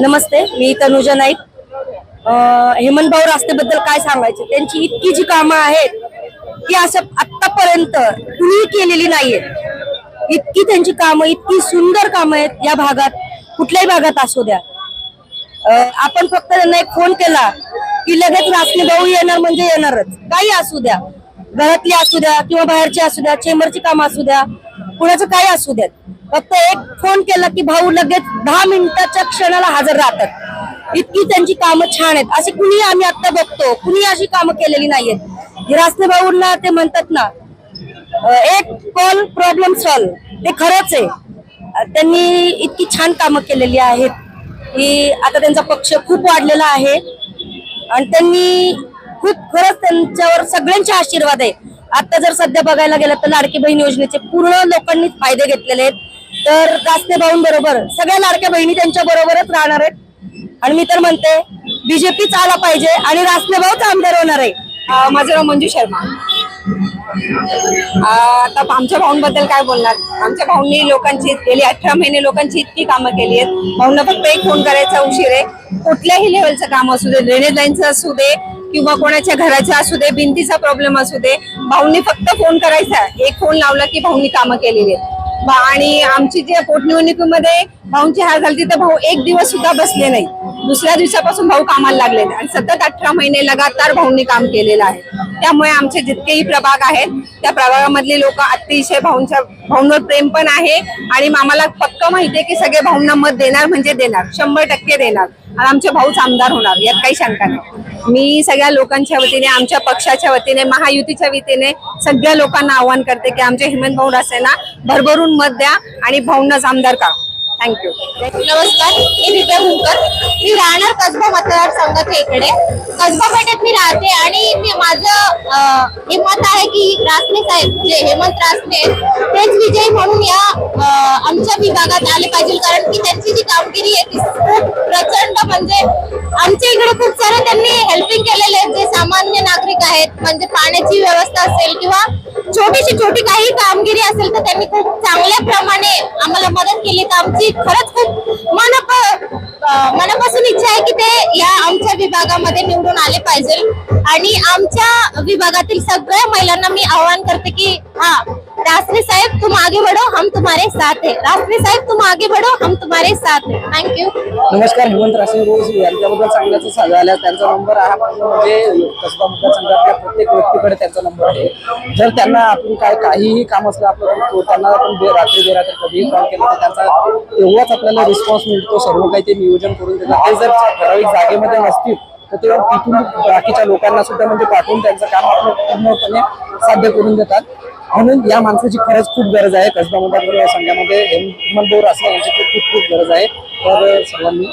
नमस्ते मी तनुजा नाईक. हेमंत भाऊ रास्तेबद्दल काय सांगायचे? त्यांची इतकी जी कामं आहेत ती असं आतापर्यंत कुणी केलेली नाहीये. इतकी त्यांची कामं इतकी सुंदर कामं आहेत या भागात कुठल्याही भागात असू द्या. आपण फक्त त्यांना एक फोन केला की लगेच रासने भाऊ येणार म्हणजे येणारच. काही असू द्या. घरातली असू द्या किंवा बाहेरची असू द्या चेंबरची कामं असू द्या कुणाचं काही असू द्यात. फक्त एक फोन केला की भाऊ लगेच दहा मिनिटाच्या क्षणाला हजर राहतात. इतकी त्यांची कामं छान आहेत. असे कुणी आम्ही आता बघतो कुणी अशी कामं केलेली नाहीयेत. रासने भाऊंना ते म्हणतात ना एक कॉल प्रॉब्लेम सॉल्व ते खरंच आहे. त्यांनी इतकी छान कामं केलेली आहेत. की आता त्यांचा पक्ष खूप वाढलेला आहे. आणि त्यांनी खूप खरंच त्यांच्यावर सगळ्यांचे आशीर्वाद आहे. आता जर सध्या बघायला गेलं तर लाडकी बहीण योजनेचे पूर्ण लोकांनी फायदे घेतलेले आहेत. तर रास्ते बरोबर. सगळ्या लाडक्या बहिणी त्यांच्या बरोबरच राहणार आहेत. आणि मी तर म्हणते बीजेपीच आला पाहिजे आणि रास्ते भाऊच आमदार होणार आहे. माझं नाव मंजू शर्मा. आता आमच्या भाऊंबद्दल काय बोलणार? आमच्या भाऊंनी लोकांची गेली अठरा महिने लोकांची इतकी कामं केली आहेत. भाऊंना फक्त एक फोन करायचा उशीर आहे. कुठल्याही लेवलचं काम असू दे ड्रेनेज लाईनचं असू दे किंवा कोणाच्या घराचं असू दे भिंतीचा प्रॉब्लेम असू दे भाऊंनी फक्त फोन करायचा. एक फोन लावला की भाऊंनी कामं केलेली आहेत. आणि आमची जे पोटनिवडणुकीमध्ये भाऊंची हार झाली तर भाऊ एक दिवस सुद्धा बसले नाही. दुसऱ्या दिवसापासून भाऊ कामाला लागले आणि सतत अठरा महिने लगातार भाऊंनी काम केलेलं आहे. त्यामुळे आमचे जितकेही प्रभाग आहेत त्या प्रभागामधले लोक अतिशय भाऊंच्या भाऊंवर प्रेम पण आहे. आणि आम्हाला पक्क माहिती आहे की सगळे भाऊंना मत देणार म्हणजे देणार. शंभर टक्के देणार. आणि आमचे भाऊच आमदार होणार यात काही शंका नाही. मी सगळ्या लोकांच्या वतीने आमच्या पक्षाच्या वतीने महायुतीच्या वतीने सगळ्या लोकांना आव्हान करते की आमचे हेमंत भाऊ रासेना भरभरून मत द्या आणि भाऊंनाच आमदार का थँक्यू नमस्कार मी दिव्या भुंकर मी राहणार कसबा मतदारसंघाच्या इकडे. कसबा पेठेत मी राहते आणि मी माझं अं, हे मत आहे की रासने साहेब जे हेमंत रासने तेच विजय म्हणून या आमच्या विभागात आले पाहिजे. कारण की त्यांची जी कामगिरी आहे ती खूप प्रचंड म्हणजे आमच्या इकडे खूप सारे त्यांनी हेल्पिंग केलेले आहेत. जे सामान्य नागरिक आहेत म्हणजे पाण्याची व्यवस्था असेल किंवा छोटीशी छोटी काही कामगिरी असेल तर त्यांनी खूप चांगल्या प्रमाणे आम्हाला मदत केली. तर आमची खरंच खूप मनप मनापासून इच्छा आहे की ते या आमच्या विभागामध्ये निवडून आले पाहिजे. आणि आमच्या विभागातील सगळ्या महिलांना मी आवाहन करते की हा रास्त्री साहेब तुम आगे बढ़ो हम तुम्हारे साथ है. रास्त्री साहेब तुम आगे बढ़ो हम तुम्हारे साथ है. थँक्यू नमस्कार हेमंत रासने रोज यांच्याबद्दल सांगायचं झालं त्यांचा नंबर हा म्हणजे कसबा मतदारसंघातल्या प्रत्येक व्यक्तीकडे त्यांचा नंबर आहे. जर त्यांना आपण काय काहीही काम असलं आपलं त्यांना आपण रात्री बेरात्री कधीही कॉल केला तर त्यांचा तेव्हाच आपल्याला रिस्पॉन्स मिळतो. सर्व काही ते नियोजन करून देतात. ते जर ठराविक जागेमध्ये नसतील तर ते तिथून बाकीच्या लोकांना सुद्धा म्हणजे पाठवून त्यांचं काम आपलं पूर्णपणे साध्य करून देतात. म्हणून या माणसाची खरंच खूप गरज आहे. कसबा मतदार संघामध्ये हेमंत बोर असणे यांची खूप खूप खूप गरज आहे. तर सर्वांनी